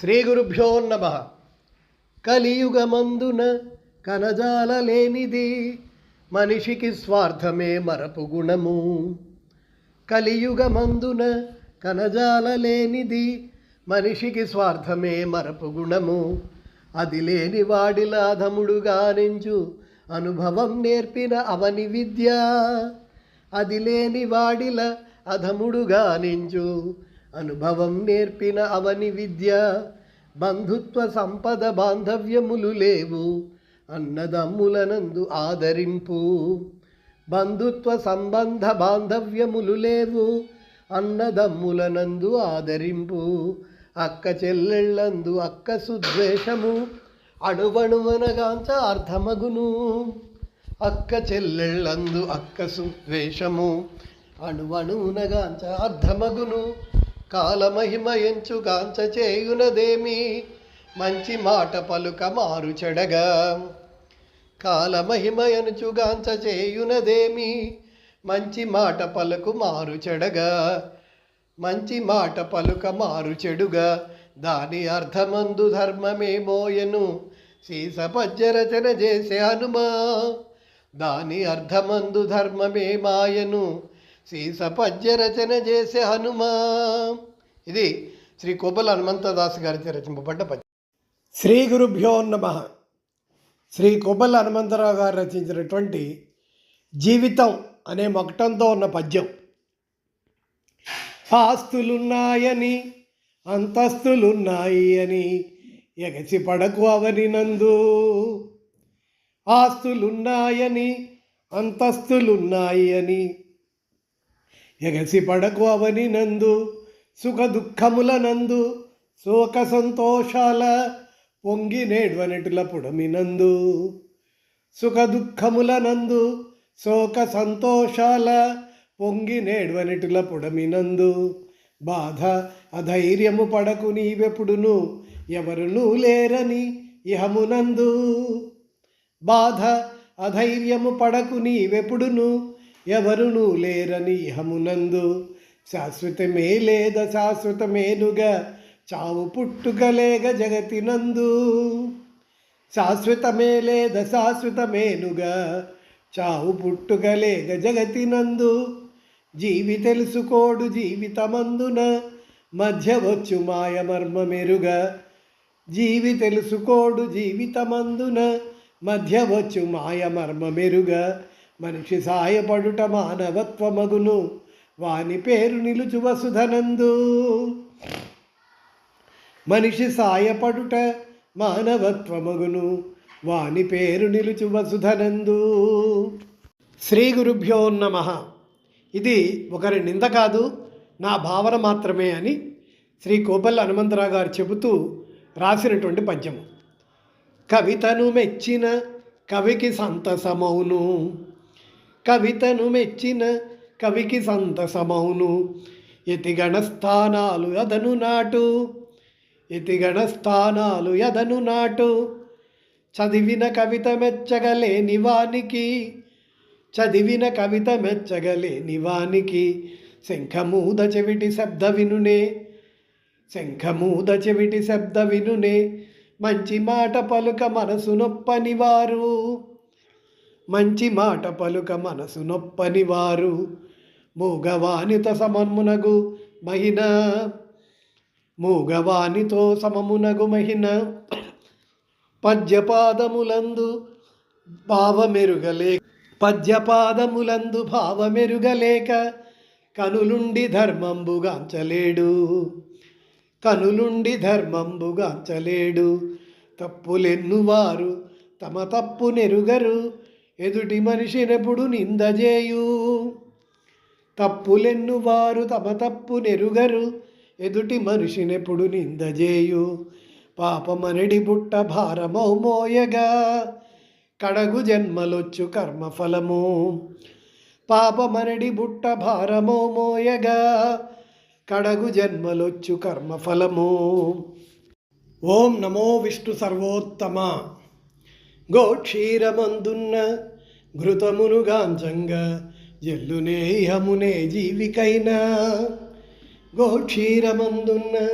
శ్రీ గురుభ్యో నమ. కలియుగమందున కనజాల లేనిది మనిషికి స్వార్థమే మరపు గుణము. కలియుగమందున కనజాల లేనిది మనిషికి స్వార్థమే మరపు గుణము. అది లేని వాడిలా ధముడుగా నించు అనుభవం నేర్పిన అవని విద్య. అది లేని వాడిల అధముడుగా నించు అనుభవం నేర్పిన అవని విద్య. బంధుత్వ సంపద బాంధవ్యములు లేవు అన్నదమ్ములనందు ఆదరింపు. బంధుత్వ సంబంధ బాంధవ్యములు లేవు అన్నదమ్ములనందు ఆదరింపు. అక్క చెల్లెళ్ళందు అక్క సుద్వేషము అణువణువనగాంచ అర్థమగును. అక్క చెల్లెళ్ళందు అక్క సుద్వేషము అణువణువునగాంచ అర్థమగును. కాలమహిమ గాంచ చేయునదేమి మంచి మాట పలుక మారు చెడగా కాలమహిమ చేయునదేమి మంచి మాట పలుకు మారు చెడగా మంచి మాట పలుక మారు చెడుగా దాని అర్థమందు ధర్మమేమోయను సీస పద్యరచన చేసే హనుమా. దాని అర్థమందు ధర్మమే మాయను సీస పద్యరచన చేసే హనుమా ఇది శ్రీ కోబల హనుమంతదాస్ గారిచే రచింపబడ్డ పద్యం. శ్రీ గురుభ్యో నమ. శ్రీ కోబల హనుమంతరావు గారు రచించినటువంటి జీవితం అనే మొకటంతో ఉన్న పద్యం. ఆస్తులున్నాయని అంతస్తులున్నాయి అని ఎగసి పడకు అవని నందు. ఆస్తులున్నాయని అంతస్తులున్నాయి అని ఎగసి పడకు అవని నందు సుఖ దుఃఖముల నందు శోక సంతోషాల పొంగి నేడ్వనటుల పుడమినందు సుఖ దుఃఖముల నందు శోక సంతోషాల పొంగి నేడ్వనటుల పుడమినందు బాధ అధైర్యము పడకు నీవెప్పుడును ఎవరునూ లేరని ఇహమునందు బాధ అధైర్యము పడకు నీవెప్పుడును ఎవరునూ లేరని ఇహమునందు శాశ్వతమే లేద శాశ్వతమేనుగా చావు పుట్టుకలేగ జగతినందు. శాశ్వతమే లేద శాశ్వతమేనుగా చావు పుట్టుకలేగ జగతినందు. జీవి తెలుసుకోడు జీవితమందున మధ్య వచ్చు మాయ మర్మ మెరుగా జీవి తెలుసుకోడు జీవితమందున మధ్య వచ్చు మాయ మర్మ మెరుగా మనిషి సాయపడుట మానవత్వమగును. వాని పేరు నిలుచు వసుధనందు. మనిషి సాయపడుట మానవత్వమగును. వాని పేరు నిలుచు వసుధనందు. శ్రీ గురుభ్యో నమ. ఇది ఒకరి నింద కాదు నా భావన మాత్రమే అని శ్రీ కోపల్ హనుమంతరావు గారు చెబుతూ రాసినటువంటి పద్యము. కవితను మెచ్చిన కవికి సంతసమౌను. కవితను మెచ్చిన కవికి సంతసమౌను. ఎతిగణస్థానాలు అదను నాటు. ఎతిగణ స్థానాలు ఎదను నాటు. చదివిన కవిత మెచ్చగలేని వానికి. చదివిన కవిత మెచ్చగలేని వానికి. శంఖమూద చెవిటి శబ్ద వినునే. శంఖమూద చెవిటి శబ్ద వినునే. మంచి మాట పలుక మనసు నొప్పని వారు. మంచి మాట పలుక మనసు నొప్పని వారు. మూగవానిత సమమునగు మహిన. మూగవానితో సమమునగు మహిన. పద్యపాదములందు భావమెరుగలే. పద్యపాదములందు భావమెరుగలేక కనులుండి ధర్మంబుగాంచలేడు కనులుండి ధర్మంబుగాంచలేడు తప్పులెన్నువారు తమ తప్పు నెరుగరు ఎదుటి మనిషినెప్పుడు నిందజేయు. తప్పులెన్ను వారు తమ తప్పు నెరుగరు ఎదుటి మనిషినెప్పుడు నిందజేయు. పాపమనడి బుట్ట భారమౌ మోయగా కడగు జన్మలొచ్చు కర్మఫలము. పాపమనడి బుట్ట భారమౌ మోయగా కడగు జన్మలొచ్చు కర్మఫలము. ఓం నమో విష్ణు సర్వోత్తమ. గోక్షీరమందున్న ఘృతమునుగాంచంగా జల్లునే ఇహమునే జీవికైనా. గోక్షీరమందున్న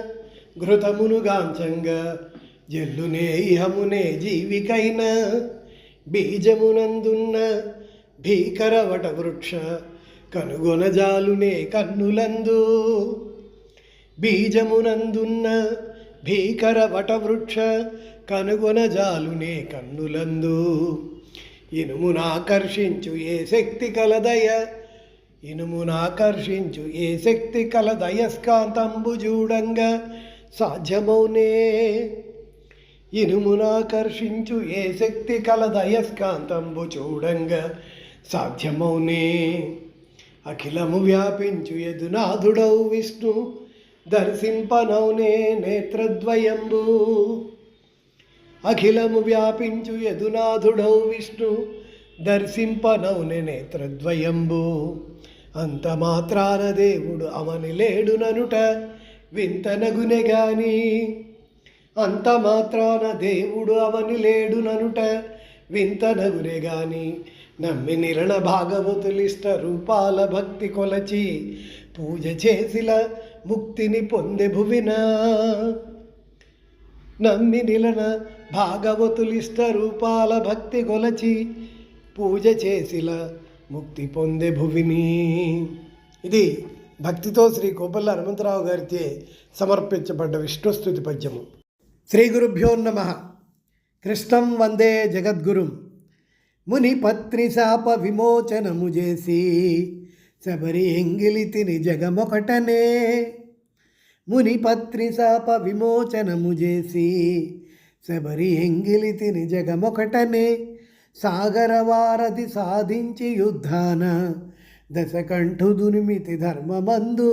ఘృతమును గాంచంగా జల్లునే ఇహమునే జీవికైన. బీజమునందున్న భీకర వటవృక్ష కనుగొనజాలునే కన్నులందు. బీజమునందున్న భీకర వటవృక్ష కనుగొనజాలునే కన్నులందు. ఇనుమునాకర్షించు ఏ శక్తి కలదయ? ఇనుమునాకర్షించు ఏ శక్తి కలదయస్కాంతంబు చూడంగా సాధ్యమౌనే. ఇనుమునాకర్షించు ఏ శక్తి కలదయస్కాంతంబు చూడంగా సాధ్యమౌనే. అఖిలము వ్యాపించు యదునాథుడౌ విష్ణు. దర్శింపనౌనే నేత్రద్వయంబు. అఖిలము వ్యాపించు యదునాథుడౌ విష్ణు దర్శింపనౌనే నేత్రద్వయంబు. అంత మాత్రాన దేవుడు అవని లేడుననుట వింతనగునె గాని అంత మాత్రాన దేవుడు అవని లేడుననుట వింతనగునె గాని నమ్మి నిరణ భాగవతులిష్ట రూపాల భక్తి కొలచి పూజ చేసిల ముక్తిని పొందే భువిన. నమ్మి నిలన భాగవతులిష్ట రూపాల భక్తి కొలచి పూజ చేసిల ముక్తి పొందే భువిని. ఇది భక్తితో శ్రీ గోపల్ల హనుమంతరావు గారిచే సమర్పించబడ్డ విష్ణుస్తుతి పద్యము. శ్రీ గురుభ్యో నమ. కృష్ణం వందే జగద్గురుం. ముని పత్రి శాప విమోచనము చేసి శబరి ఎంగిలి తిని జగమొకటనే. మునిపత్రి శాప విమోచనము చేసి శబరి ఎంగిలి తిని జగమొకటనే. సాగరవారధి సాధించి యుద్ధాన దశకంఠు దునిమితి ధర్మమందు.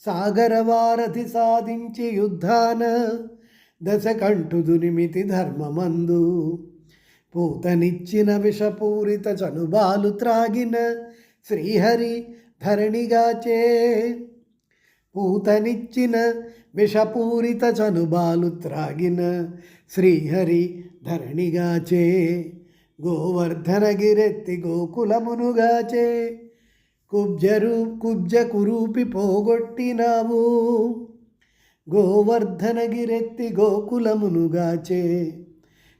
సాగరవారధి సాధించి యుద్ధాన దశకంఠు దునిమితి ధర్మమందు. పూతనిచ్చిన విషపూరిత చనుబాలు త్రాగిన శ్రీహరి ధరణిగాచే పూతనిచ్చిన విషపూరిత చనుబాలు త్రాగిన శ్రీహరి ధరణిగాచే గోవర్ధనగిరెత్తి గోకులమునుగాచే కుబ్జరు కుబ్జ కురూపి పోగొట్టినావు. గోవర్ధనగిరెత్తి గోకులమునుగాచే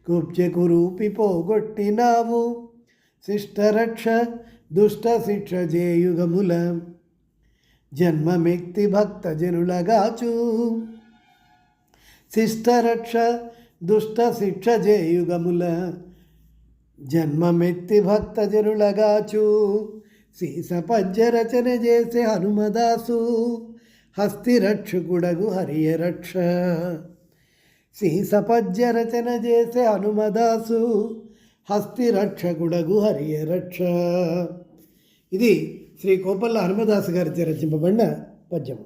కుబ్జ కురూపి పోగొట్టినావు. శిష్టరక్ష దుష్ట శిక్ష జేయుగముల జన్మమెక్తి భక్త జనులగాచు శిష్టరక్ష దుష్ట శిక్ష జేయుగముల జన్మమెత్తి భక్త జనులగాచు సీస పద్యరచన చేసే హనుమదాసు హస్తిరక్షకుడగు హరియరక్ష హరియ పద్యరచన చేసే హనుమదాసు హస్తిరక్షకుడగు హరియరక్ష ఇది శ్రీ కోపల్ల హనుమదాసు గారిచే రచింపబడిన పద్యం